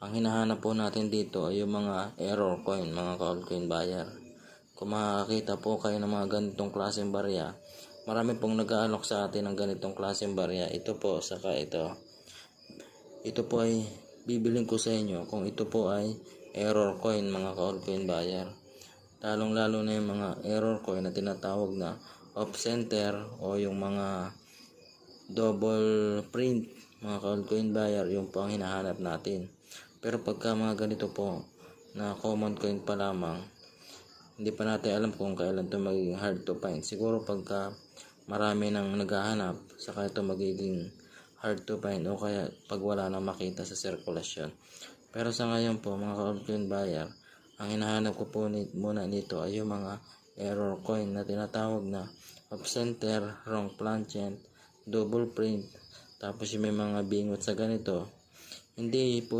Ang hinahanap po natin dito ay yung mga error coin, mga ka-altcoin buyer. Kung makakita po kayo ng mga ganitong klaseng barya, marami pong nag-aalok sa atin ng ganitong klaseng barya. Ito po, saka ito. Ito po ay bibiling ko sa inyo kung ito po ay error coin, mga ka-altcoin buyer. Lalong lalo na yung mga error coin na tinatawag na off center o yung mga double print mga ka-altcoin buyer yung po ang hinahanap natin pero pagka mga ganito po na common coin pa lamang hindi pa natin alam kung kailan ito magiging hard to find siguro pagka marami nang naghahanap saka ito magiging hard to find o kaya pag wala nang makita sa sirkulasyon pero sa ngayon po mga ka-altcoin buyer ang hinahanap ko po ni, muna nito ay yung mga error coin na tinatawag na off center, wrong planchet, double print, tapos yung may mga bingot sa ganito. Hindi po